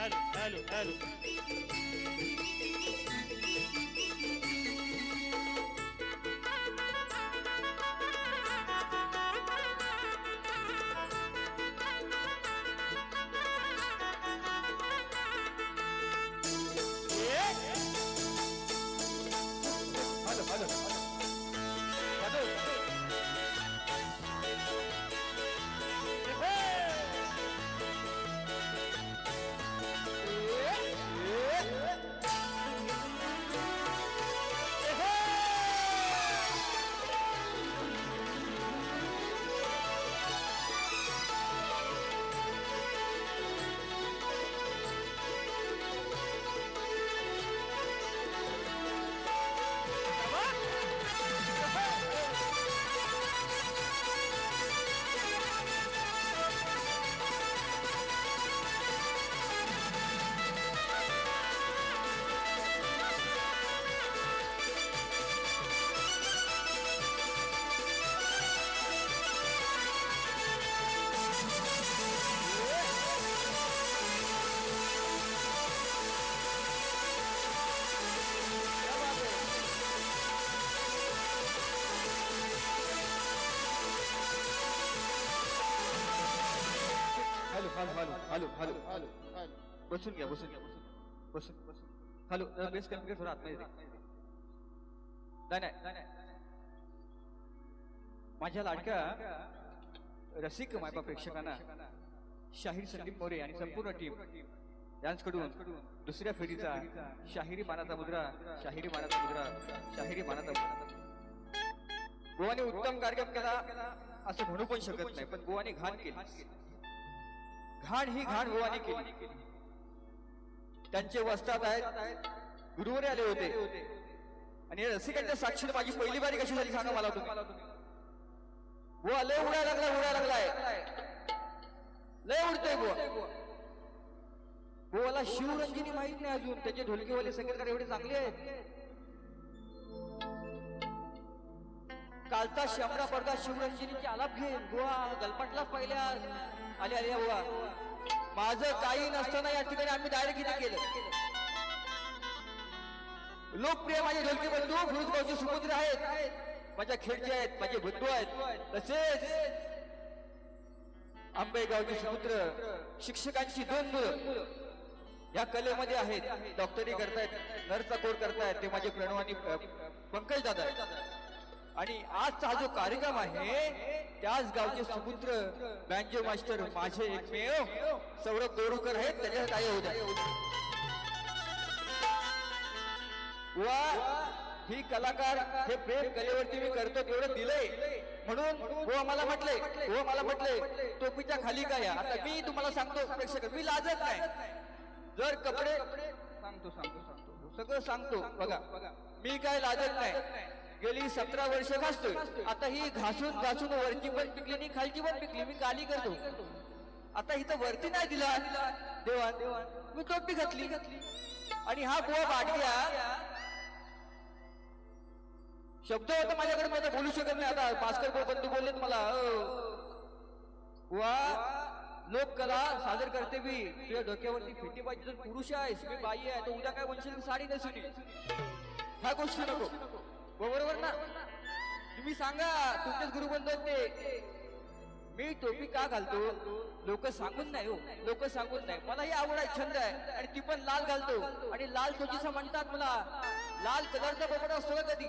Hello hello hello hello hello hello hello. Hello hello बसून घ्या बसून घ्या बसून बसून बसून. हॅलो बेस कमी थोडा आतमध्ये. नाही माझ्या लाडक्या रसिक मायबा प्रेक्षकांना शाहीर संदीप मोरे आणि संपूर्ण टीम यांच्याकडून दुसऱ्या फेरीचा शाहिरी मानाचा मुद्रा शाहिरी मानाचा मुद्रा शाहिरी मानाचा मुद्रा. गोवाने उत्तम कार्यक्रम केला असं म्हणू पण शकत नाही पण गोवाने घाण केली. घाण ही घाण गोवाने केली. त्यांचे वस्तात आहेत गुरुवारी आले होते. आणि रसिकांच्या साक्षीने माझी पहिली बारी कशी झाली सांगा मला तुम्ही. गोवा लय उडायला लागला उडायला लागलाय. लय उडतोय गोवा गोवाला शिवरंजनी माहीत नाही अजून. त्याचे ढोलकेवाले संगीतकार एवढे चांगले आहेत. कालचा शंभरा पडदा शिवरंजनीची आलाप घेईन. गोवा गलपटला पहिल्या आले आले बाबा माझं काही नसताना या ठिकाणी आम्ही डायरेक्ट इथे केलं. लोकप्रिय माझे ढोलकी बंधू फिरोजगावचे सुपुत्र आहेत. माझ्या खेळचे आहेत माझे बंधू आहेत. तसेच आंबेगावचे सुपुत्र शिक्षकांची दोन मुलं या कलेमध्ये आहेत. डॉक्टरी करतायत नर्सचा कोर्स करतायत ते माझे प्रणवानी पंकज दादा आणि आजचा जो कार्यक्रम आहे त्याच गावचे सुपुत्र बँजो मास्टर माझे एकमेव सौरभ दोरुकर आहेत त्याच्यात काय होऊ द्या वा ही कलाकार हे प्रेम कलेवरती मी करतो तेवढं दिलंय. म्हणून हो मला म्हटले हो मला म्हटले टोपीच्या खाली काय? आता मी तुम्हाला सांगतो प्रेक्षक मी लाजत नाही. जर कपडे सांगतो सांगतो सांगतो. सगळं सांगतो बघा. मी काय लाजत नाही. गेली सतरा वर्ष घासतोय. आता ही घासून घासून वरची पण पिकली आणि खालची पण पिकली. मी काली करतो. आता इथं वरती नाही दिला. देवा देवा मी टोपी घातली. आणि हा बुवा बाटक्या शब्द होता माझ्याकडे माझा बोलू शकत नाही. आता भास्कर भाऊ बंधू बोललेत मला. हो. वा लोककला सादर करते मी. तुझ्या डोक्यावरती फिटी पाहिजे तर पुरुष आहेस. मी बाई आहे. तर उद्या काय म्हणशील? साडी नसून हा ह्या गोष्टी नको. हो, बरोबर ना? तुम्ही सांगा तुमचेच गुरुबंध आहेत ते मी टोपी का घालतो? लोक सांगून नाही हो. लोक सांगून नाही. मला ही आवड आहे छंद आहे. आणि ती पण लाल घालतो. आणि लाल तोजीसा म्हणतात मला लाल कलरचा पोपट असतो का कधी?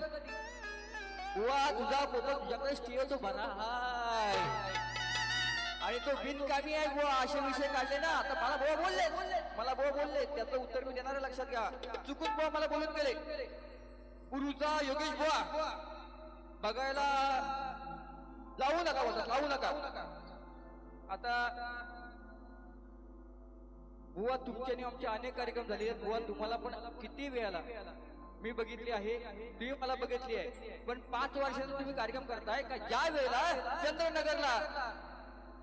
वा तुझा पोपट तुझ्याकडे स्टिओ तो बरा हाय. आणि तो बिनकामी आहे बुवा. असे विषय काढले ना आता मला बुवा बोलले मला बुवा बोलले त्याचं उत्तर मी देणार आहे, लक्षात घ्या. चुकून बुवा मला बोलून गेले. गुरुचा योगेश बुवा. बघायला लावू नका बोलतात लावू नका. आता बुवा तुमच्या आणि आमचे अनेक कार्यक्रम झाले आहेत. बुवा तुम्हाला पण किती वेळाला मी बघितली आहे. तुम्ही मला बघितली आहे. पण पाच वर्षाचा तुम्ही कार्यक्रम करताय का? ज्या वेळेला चंद्रनगरला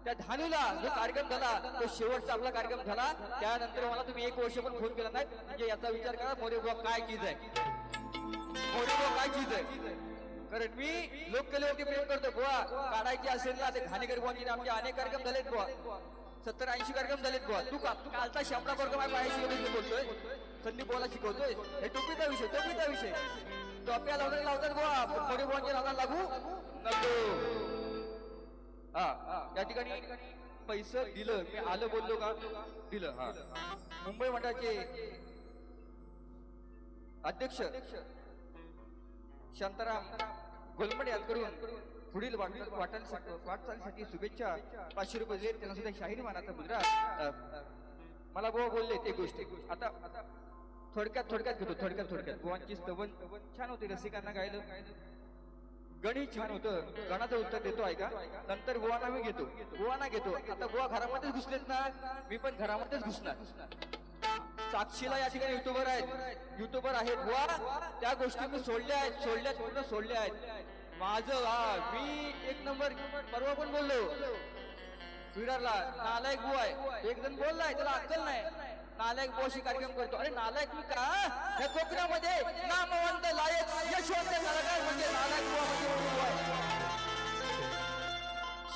त्या धानूला जो कार्यक्रम झाला तो शेवटचा आपला कार्यक्रम झाला त्यानंतर मला तुम्ही एक वर्ष पण फोन केला नाही. म्हणजे याचा विचार करा मोरे बुवा काय चीज आहे? काय चीज आहे? कारण मी लोककलेवरती प्रेम करतो गोवा काढायची असेल ना ते घाणेकर बुवांची आमचे अनेक कार्यक्रम झालेत गोवा सत्तर ऐंशी कार्यक्रम झालेत गोवा तू का तू कालचा शामडा वर्ग माझ्या बोलतोय? संदीप बोला शिकवतोय? हे टोपीचा विषय टोपीचा विषय. टोप्या लावताना लावतात गोवा मोठे मोरे बुवांच्या लागू नको. हा या ठिकाणी पैसे दिलं. मी आलं बोललो का? दिलं हा. मुंबई मठाचे अध्यक्ष शांताराम गोलमडे यांकडून पुढील वाटचालीसाठी शुभेच्छा. पाचशे रुपये दिले. त्यांना सुद्धा शाहीर मानाचा मुद्रा मला बुवा बोलले ते गोष्टी. आता आता थोडक्यात थोडक्यात घेतो. थोडक्यात थोडक्यात. बुवांची स्तवन छान होती. रसिकांना गायलं. गणित छान होतं. गणाचं उत्तर देतो ऐका. नंतर बुवाना मी घेतो. बुवाना घेतो. आता बुवा घरामध्येच घुसलेत ना? मी पण घरामध्येच घुसणार. साक्षीला या ठिकाणी युट्यूबर आहेत. युट्यूबर आहेत. बुवा त्या गोष्टी मी सोडल्या आहेत सोडल्या पूर्ण सोडल्या आहेत. माझं हा मी एक नंबर परवा पण बोललो. विरारला नालायक बुवा आहे. एक जण बोललाय त्याला अक्कल नाही. नालायक बोशी कार्यक्रम करतो. अरे नालायक मी का? या कोकणामध्ये नामवंत लायक यशवंत कलाकार म्हणजे नालायक बुवा म्हणजे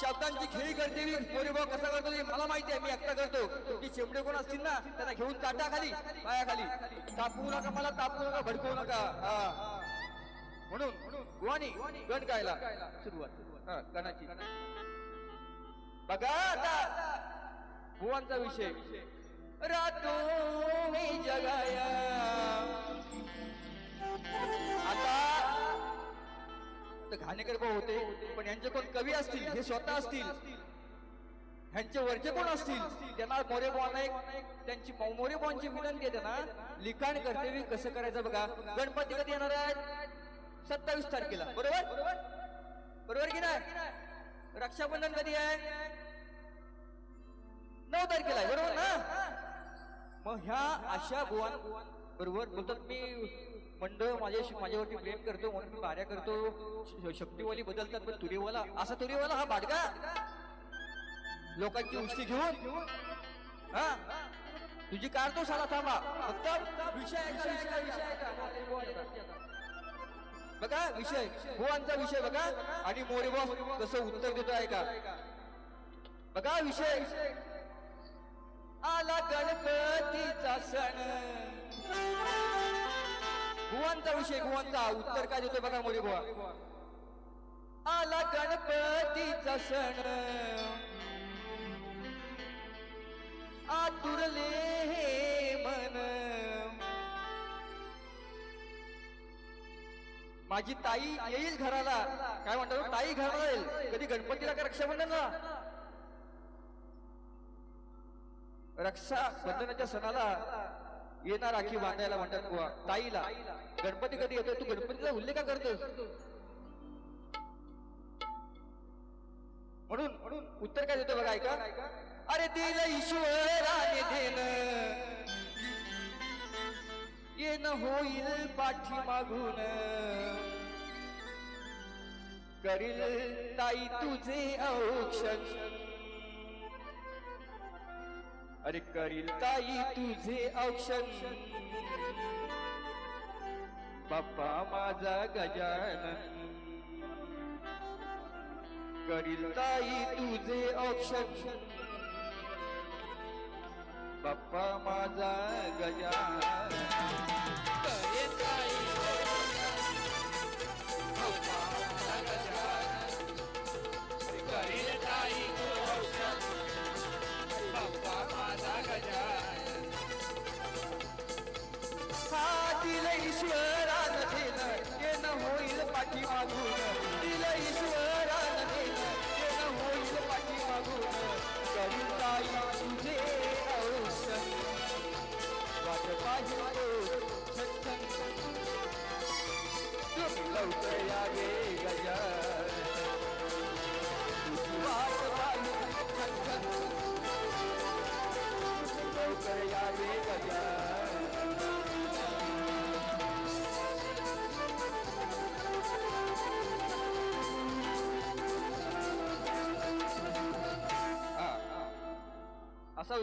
शब्दांची खेळी करते मी. पोरीभाव कसा करतो मला माहिती आहे. मी एकटा करतो. ती शेवटे कोण असतील ना त्यांना घेऊन काटा खाली पायाखाली. तापवू नका मला तापवू नका भडकवू नका. हा. म्हणून गुवानी गण गायला. सुरुवात. गणाची. बघा आता भुवांचा विषय. रातो मी जगाया. तर घाणेकर भाऊ होते पण यांचे कोण कवी असतील हे स्वतः असतील. ह्यांचे वरचे कोण असतील त्यांना मोरे बुवा एक त्यांची मौ- मोरे बुवांची विनंती आहे त्यांना लिखाण कर्तव्य कसं करायचं बघा. गणपती कधी येणार आहेत? सत्तावीस तारखेला. बरोबर? बरोबर की नाही? रक्षाबंधन कधी आहे? नऊ तारखेला आहे बरोबर ना? मग ह्या अशा बुवां बरोबर बोलतात मी मंडळ माझ्याशी माझ्यावरती प्रेम करतो म्हणून मी कार्य करतो शक्तीवाली बदलतात पण तुरीवाला असा तुरीवाला हा बाटका लोकांची उष्टी घेऊन? हा? तुझी कार तो साला थांबा. फक्त विषय विषय बघा विषय. हो, बुवांचा विषय बघा. आणि मोरे कसं उत्तर देतो आहे का बघा विषय. आला गणपतीचा सण. गुवांचा विषय गुवांचा उत्तर काय देतोय बघा मोरे गुवा आला गणपतीचा सण आतुरले हे मन. माझी ताई येईल घराला. काय म्हणतात ताई घराला येईल. कधी गणपतीला का रक्षाबंधनला? रक्षा बंधनाच्या सणाला. येणार राखी बांधायला म्हणतात बुवा. ताईला. गणपती कधी येतो तू गणपतीचा उल्लेख का करतोस? म्हणून म्हणून उत्तर काय देतो बघा ऐका. अरे दिल ईश्वराने देन येन होईल पाठी मागून करील ताई तुझे औक्षण. अरे करील ताई तुझे औक्षण. बाप्पा माझा गजानन. करील ताई तुझे औक्षण. बाप्पा माझा गजानन.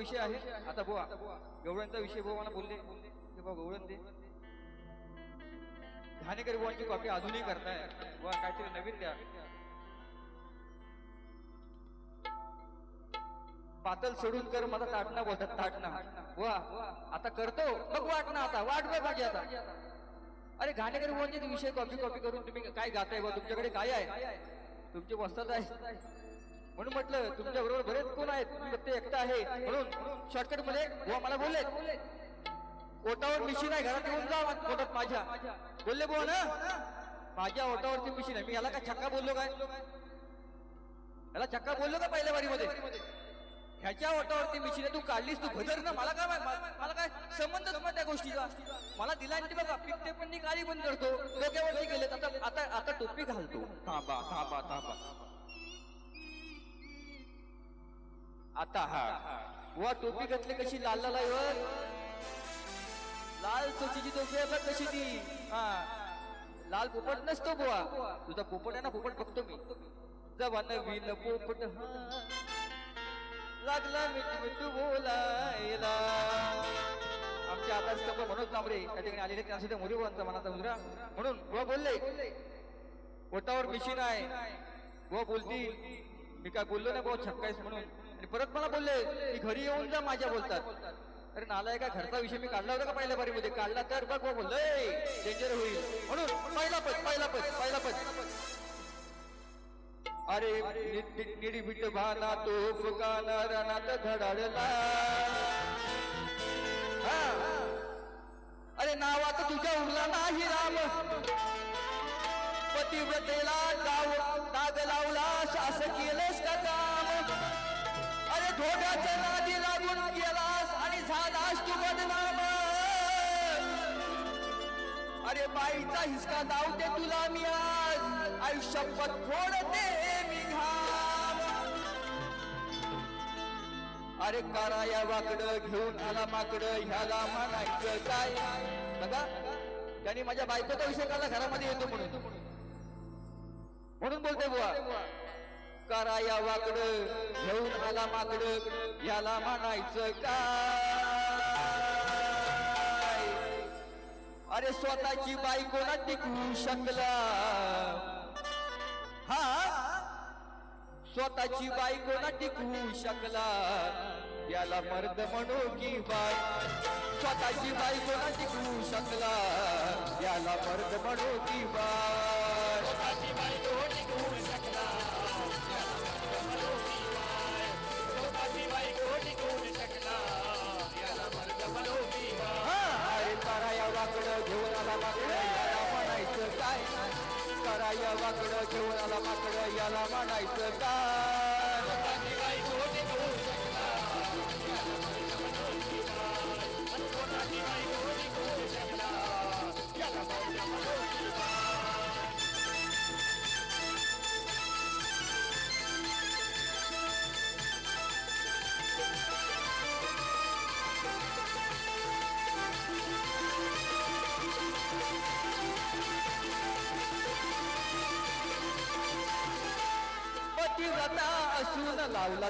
विषय आहे आता बोवा. गवळणचा विषय बुवा मला बोलले. ते बुवा गवळण दे घाणेकर बुवांची कॉपी अजूनही करताय. बुवा काहीतरी नवीन द्या. पातल सोडून कर माझा ताटणा बोलतात ताटणा. वा आता करतो. बघ वाट ना आता. वाट बघ माझी आता. अरे घाणेकर बुवांचे विषय कॉपी कॉपी करून तुम्ही काय गाताय बा तुमच्याकडे काय आहे? तुमची वस्तात आहे. म्हणून म्हटलं तुमच्या बरोबर बरेच कोण आहेत फक्त एकटा आहे. म्हणून शॉर्टकटमध्ये बुवा मला बोलले. ओटावर मिशीन आहे घरात येऊन जा पोटात माझ्या. बोलले बुवा ना. माझ्या ओटावरती मिशीन आहे. मी याला काय छक्का बोललो काय? याला छक्का बोललो का पहिल्या वारीमध्ये ह्याच्या ओटावरती मिशीन आहे तू काढलीस तू भजर ना. मला काय मला काय संबंधच मग त्या गोष्टीचा? मला दिला आणि ते बघा पिकते पण काळी पण करतो. डोक्यावरती गेले आता आता आता टोपी घालतो. थांबा थांबा थांबा. आता हा. बुवा टोपी घातली कशी? लाल लाल आहे वर लाल चोचीची टोपी आहे बघ कशी ती. हा. लाल पोपट नसतो बुवा. तुझा पोपट आहे ना पोपट बघतो मी. जवान विन पोपट लागला मिठ मिठू बोलायला. आमच्या आता स्तंभ मनोज तांबरे त्या ठिकाणी आलेले त्यांना सुद्धा मोरी बोलांचा मनाचा मुद्रा म्हणून बुवा बोलले ओटावर मिशीन आहे बुवा बोलतील मी काय बोललो ना बुवा छक्कायस म्हणून. आणि परत मला बोलले की घरी येऊन जा माझ्या बोलतात. अरे नालाय का घरचा विषय मी काढला होता का पहिल्या बारीमध्ये काढला तर बघ बुवा डेंजर होईल. म्हणून पहिला पद पहिला पद पहिला पद. अरे निडबिट भाना तो फुकाना रणात धडाडला. अरे नावात तुझ्या उरला नाही राम. पतिव्रतेला डाव डाग लावला शासकीय केलंस का काम अरे नादी लागून गेलास आणि झालास तू बदनाम. अरे बाईचा हिसका लावते तुला मी आज. आयुष्यपत फोडते मी घाम. अरे काराया वाकड घेऊन आला माकड ह्याला म्हणायचं काय? बघा त्यांनी माझ्या बायकोचा विषय काढला घरामध्ये येतो म्हणून. म्हणून बोलते बुवा. कराया वाकड घेऊन आला माकड याला म्हणायचं काय? अरे स्वतःची बायको ना टिकवू शकला. हा? स्वतःची बायको ना टिकवू शकला. याला मर्द म्हणू की बाय. स्वतःची बायको ना टिकवू शकला. याला मर्द म्हणू की बाय. वाकड जेवणाला आला याला म्हणायचं का?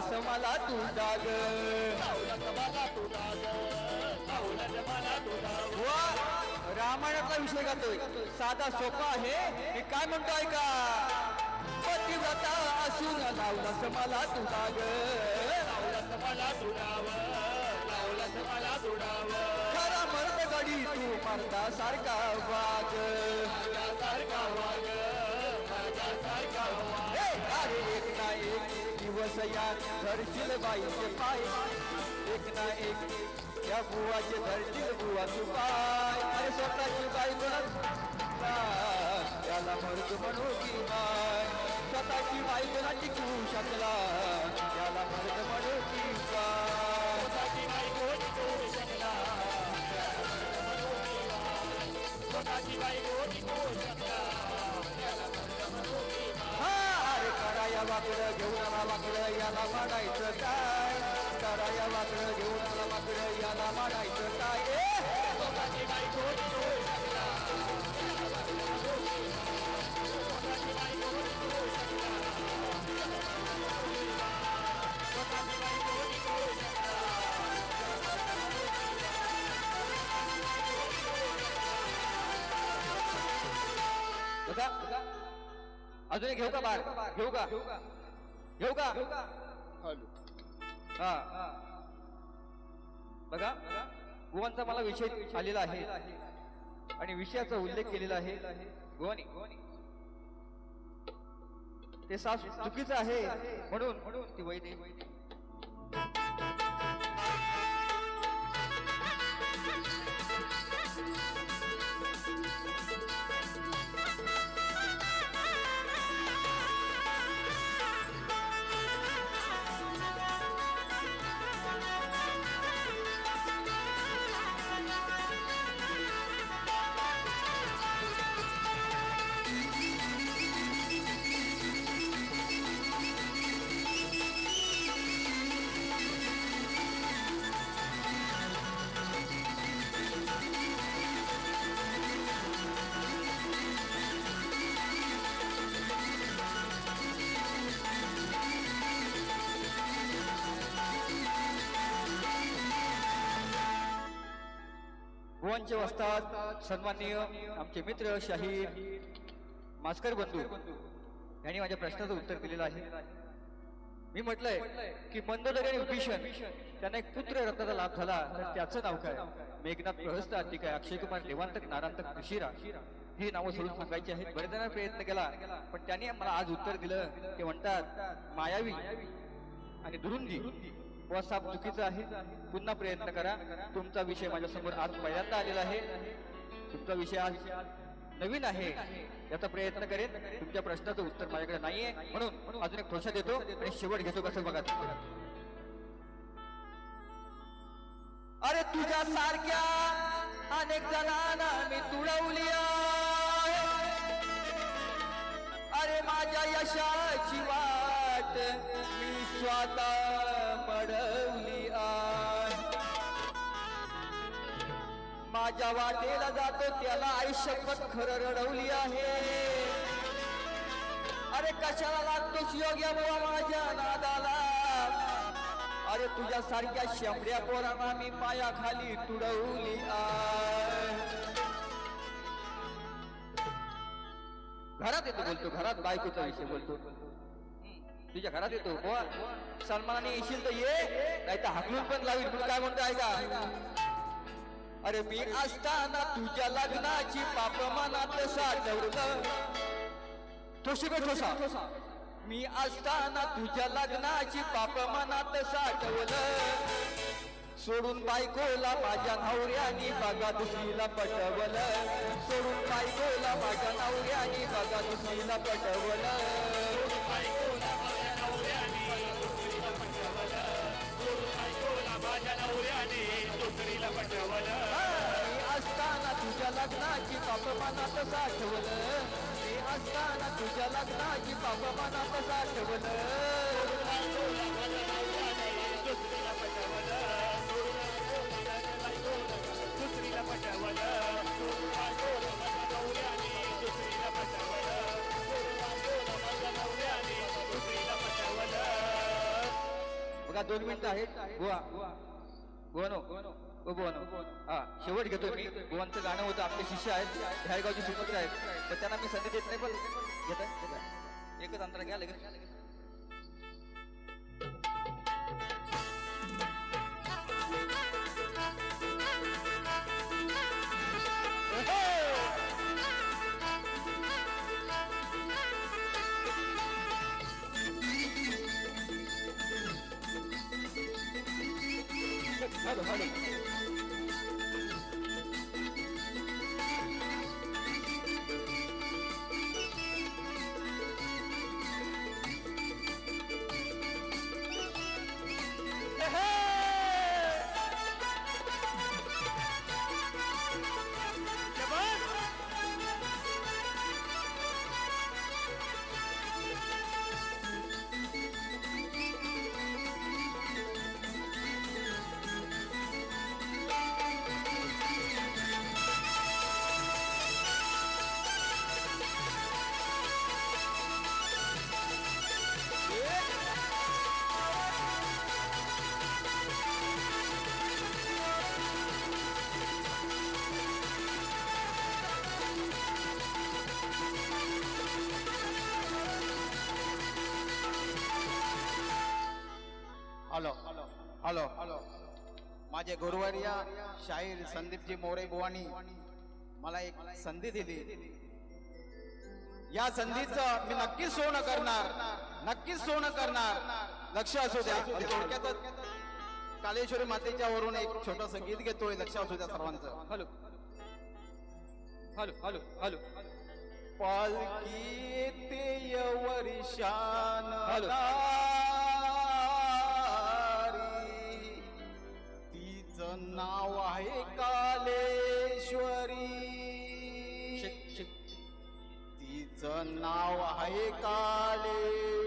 लावला समाला तू डाग लावलं मला तू मला तू वा रामायणातला विषय गातोय. साधा सोपा आहे. मी काय म्हणतो ऐका? पतिव्रता असून लावला समाला तू डाग लावलं मला तू डाव लावलं मला तू डाव खरा मर्द गडी तू मर्दा सारखा. धरशील बाईचे पाय. एक ना एक या बुवाचे धरशील बुवा तू पाय. अरे स्वतःची बाई कोणाच त्याला मर्द म्हणू की माय. स्वतःची बाई कोणा टिकवू शकला. त्याला मर्द म्हणू की बाय स्वतःची बायको टिकवू शकला. स्वतःची बायको टिकवू शकला. वाकड घेऊन आला वाकड याला वाढायचं काय? कराया वाकड घेऊन आला वाकड याला माडायचं अजून एक घेऊ का बार घेऊ का घेऊ का? हा. बघा गोवांचा मला विषय आलेला आहे. आणि विषयाचा उल्लेख केलेला आहे. गोवानी ते साफ चुकीचं आहे म्हणून म्हणून ती वैदी मंच वस्ताद सन्माननीय आमचे मित्र शाहीर मास्कर बंधू यांनी माझ्या प्रश्नाचं उत्तर दिलेलं आहे. मी म्हटलंय की मंदोदरी आणि भीषण त्यांना एक पुत्र रत्नाचा लाभ झाला तर त्याचं नाव काय? मेघनाथ प्रहस्त अधिक आहे अक्षय कुमार देवांतक नारांतक ऋषिरा ही नावं सोडून सांगायची आहेत. बरेच जणांनी प्रयत्न केला पण त्यांनी मला आज उत्तर दिलं. ते म्हणतात मायावी आणि दुरुंदी व्हॉट्सअप चुकीचं चुकीचा आहे. पुन्हा प्रयत्न करा. तुमचा विषय माझ्यासमोर आज पहिल्यांदा आलेला आहे. तुमचा विषय आज नवीन आहे. याचा प्रयत्न करेन. तुमच्या प्रश्नाचं उत्तर माझ्याकडे नाहीये. म्हणून अजून एक ठोसा देतो आणि शेवट घेतो कसं बघा. अरे तुझ्या सारख्या अनेक जणांना मी तुळवली अरे माझ्या यशाची वाट मी स्वतः पडवली आहे माझ्या वाटेला जातो त्याला आयुष्यपत खरं रडवली आहे. अरे कशाला लागतोस योग्य बुवा माझ्या नादाला? अरे तुझ्यासारख्या शेंबड्या पोरांना मी पायाखाली तुडवली आय घरात येतो बोलतो घरात बायकोचा विषय बोलतो. तुझ्या घरात येतो. कोण सन्मानाने येशील तर ये नाही तर हाकलून पण लावील तुला काय म्हणतो ऐका? अरे मी असताना तुझ्या लग्नाची पाप मनात साठवलं. ठोशी बे ठोसा. मी असताना तुझ्या लग्नाची पाप मनात साठवलं. सोडून बायकोला माझ्या नवऱ्यानी बघा दुसरीला पटवलं. सोडून बायकोला माझ्या नवऱ्यानी बघा दुसरीला पटवलं. साठवलं. ते असताना तुझ्या लग्नाची पाप मनात साठवलं. बायकोला दुसरीला पटवलं. दुसरीला पटवलं. बघा दोन मिनिटं आहेत. गोवा. गोवानो गोवा नो. हा शेवट घेतो मी. भुवनचं गाणं होतं आपले शिष्य आहेत. धायगावचे सुपुत्र आहेत. तर त्यांना मी संधी देत नाही पण घेत आहे एकच अंतर घ्या लगेच. हॅलो. हॅलो माझे गुरुवर्य शाहीर संदीपजी मोरे बुवानी मला एक संधी दिली. या संधीच मी नक्कीच सोनं करणार नक्कीच सोनं करणार. लक्ष असू द्या. कालेश्वरी मातेच्या वरून एक छोटस गीत घेतोय. लक्ष असू द्या सर्वांचं. हॅलो. Hello hello hello. पालकी ते वर्षान हॅलो. तिचं नाव आहे कालेश्वरी. तिचं नाव आहे कालेश्वरी.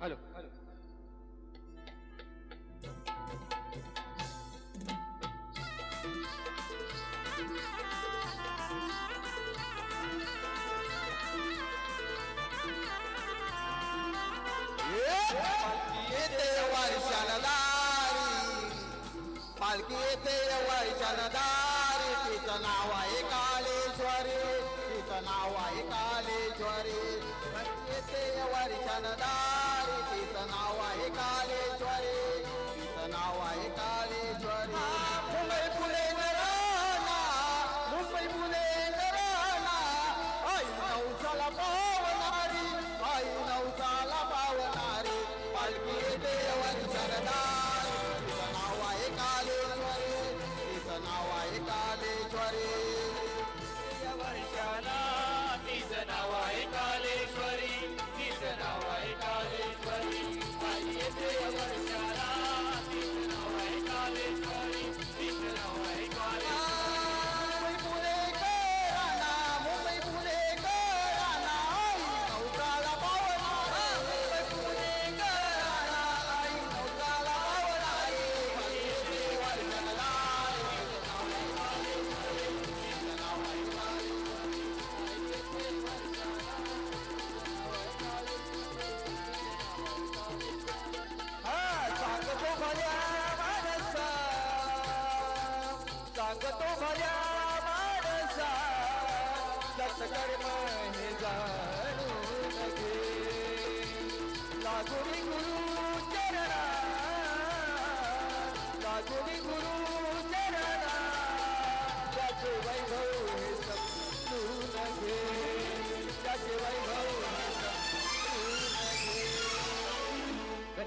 हॅलो.